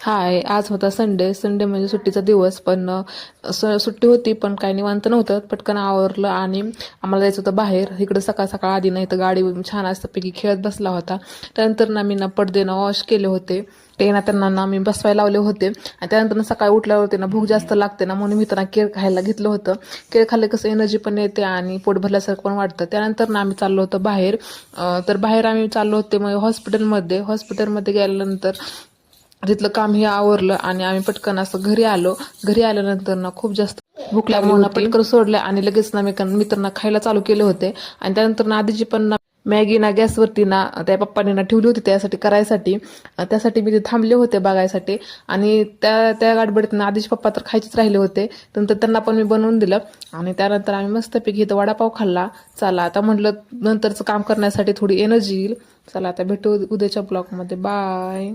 हाय आज होता Sunday. Sunday म्हणजे सुट्टीचा दिवस पण स- सुट्टी होती पण काही निवांत नव्हतं. पटकन आवरलं आणि आम्हाला जायचं होतं बाहेर. इकडं सकाळ सकाळ आधी नाही तर गाडी छान असतं खेळत बसला होता. त्यानंतर ना मी ना पडदे ना वॉश केले होते. ते ना त्यांना ना मी बसवायला लावले होते. आणि त्यानंतर ना सकाळी उठल्यावरती ना भूक जास्त लागते ना म्हणून मी त्यांना केळ खायला घेतलं होतं. केळ खाल्ले कसं एनर्जी पण येते आणि पोट भरल्यासारखं पण वाटतं. त्यानंतर ना आम्ही चाललो होतो बाहेर. तर बाहेर आम्ही चाललो होते मग हॉस्पिटलमध्ये. हॉस्पिटलमध्ये गेल्यानंतर तिथलं काम हे आवरलं आणि आम्ही पटकन असं घरी आलो. घरी आल्यानंतर ना खूप जास्त भूक लागली ना पटकन सोडलं आणि लगेच ना मी मित्रांना खायला चालू केले होते. आणि त्यानंतर ना आधीची पण ना मॅगी ना गॅसवरती ना त्या पप्पाने ना ठेवली होती त्यासाठी करायसाठी. त्यासाठी मी ते थांबले होते बघायसाठी. आणि त्या त्या गाडबडीत ना आधीचे पप्पा तर खायचेच राहिले होते. नंतर त्यांना पण मी बनवून दिलं. आणि त्यानंतर आम्ही मस्तपैकी इथं वडापाव खाल्ला. चला आता म्हटलं नंतरचं काम करण्यासाठी थोडी एनर्जी येईल. चला आता भेटू उद्याच्या ब्लॉगमध्ये बाय